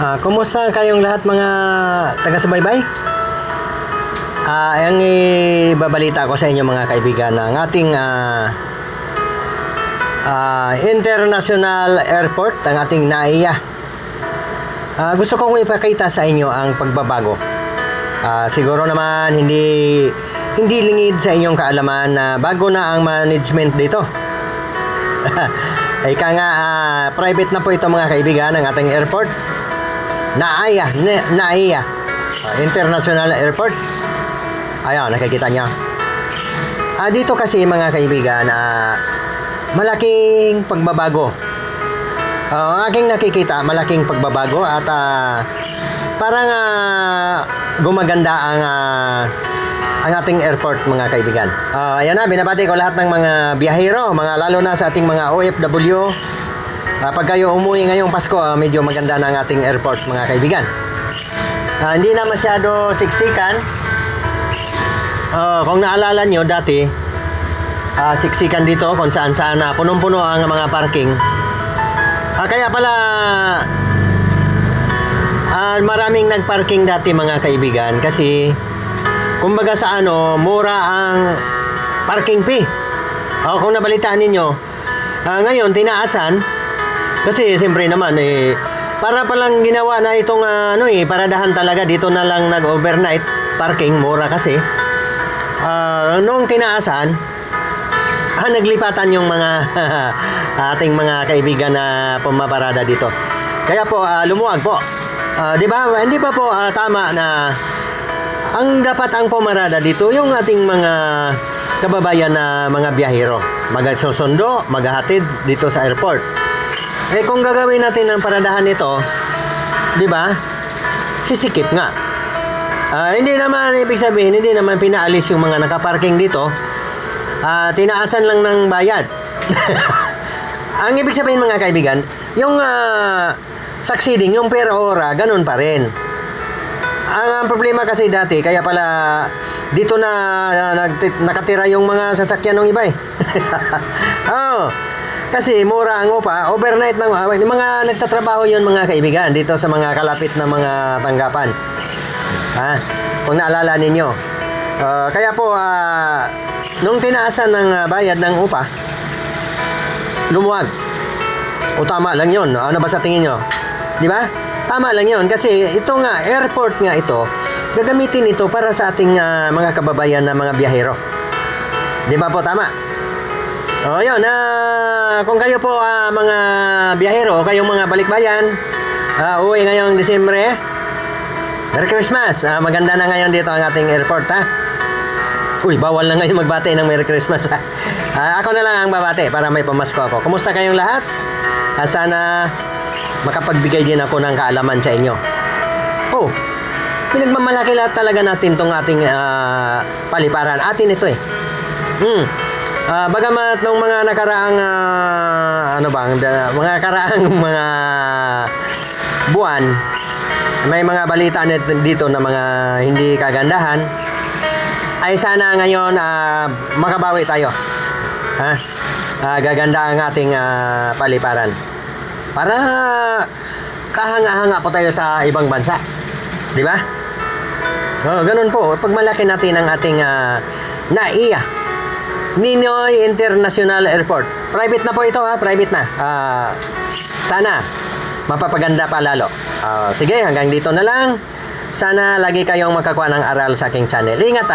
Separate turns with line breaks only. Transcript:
Ah, kumusta kayong lahat mga taga-subaybay? Ah, ang ibabalita ko sa inyo mga kaibigan ng ating ah, ah, International Airport, ang ating NAIA. Ah, gusto kong ipakita sa inyo ang pagbabago. Ah, siguro naman hindi hindi lingid sa inyong kaalaman na bago na ang management dito. Ika nga, ah, private na po ito mga kaibigan ng ating airport. Naaya, na, Naaya. Ah, International Airport. Ayan, nakikita niyo. Ah, dito kasi mga kaibigan, ah, malaking pagbabago. Ah, ang aking nakikita, malaking pagbabago at ah, parang ah, gumaganda ang ah, ang ating airport mga kaibigan. Ah, ayan na, binabati ko lahat ng mga biyahero, mga lalo na sa ating mga OFW. Ah, pag kayo umuwi ngayong Pasko, ah, medyo maganda na ang ating airport mga kaibigan. Ah, hindi na masyado siksikan. Ah, kung naalala nyo dati, ah, siksikan dito kung saan saan na punong-puno ang mga parking. Ah, kaya pala ah, maraming nagparking dati mga kaibigan kasi kumbaga sa ano, mura ang parking fee. O kung nabalitaan ninyo, ah, ngayon tinaasan kasi siyempre naman eh para palang ginawa na itong ah, ano eh paradahan talaga dito na lang nag-overnight parking mura kasi. Ah, nung tinaasan, ah, naglipatan yung mga ating mga kaibigan na pumaparada dito. Kaya po ah, lumuwag po. Ah, 'di ba? Hindi ba po ah, tama na ang dapat ang pumarada dito yung ating mga kababayan na mga biyahero. Magsusundo, maghahatid dito sa airport. Eh kung gagawin natin ang paradahan ito, 'di ba? Sisikip nga. Ah, hindi naman ibig sabihin, hindi naman pinaalis yung mga nakaparking dito. Ah, tinaasan lang ng bayad. ang ibig sabihin mga kaibigan, yung ah, succeeding, yung per hora, ganun pa rin. Ang, ang problema kasi dati, kaya pala dito na, na nagti- nakatira yung mga sasakyan ng iba eh. oh, kasi mura ang upa, overnight ng yung mga nagtatrabaho yun mga kaibigan dito sa mga kalapit na mga tanggapan. Ha? Kung naalala ninyo. Ah, kaya po, ah, nung tinaasan ng ah, bayad ng upa, lumuwag. O tama lang yun. Ano ba sa tingin nyo? Di ba? Tama lang yun. Kasi ito nga, airport nga ito, gagamitin ito para sa ating ah, mga kababayan na mga biyahero. Di ba po tama? O yun, ah, kung kayo po ah, mga biyahero, kayong mga balikbayan, ah, uwi ngayong Disyembre, Merry Christmas! Ah, maganda na ngayon dito ang ating airport, ha? Uy, bawal na ngayon magbate ng Merry Christmas, ha? Ah, ako na lang ang babate para may pamasko ako. Kumusta kayong lahat? Ah, sana makapagbigay din ako ng kaalaman sa inyo. Oh, pinagmamalaki lahat talaga natin tong ating ah, paliparan. Atin ito eh. Hmm. Ah, bagamat nung mga nakaraang ah, ano bang mga karaang mga buwan may mga balita dito na mga hindi kagandahan ay sana ngayon ah, makabawi tayo. Ha? Ah, gaganda ang ating ah, paliparan. Para kahanga-hanga po tayo sa ibang bansa. Di ba? Oh, ganun po. Pag malaki natin ang ating ah, NAIA, Ninoy International Airport. Private na po ito ha, private na. Ah, sana mapapaganda pa lalo. Ah, sige, hanggang dito na lang. Sana lagi kayong makakuha ng aral sa aking channel. Ingat tayo.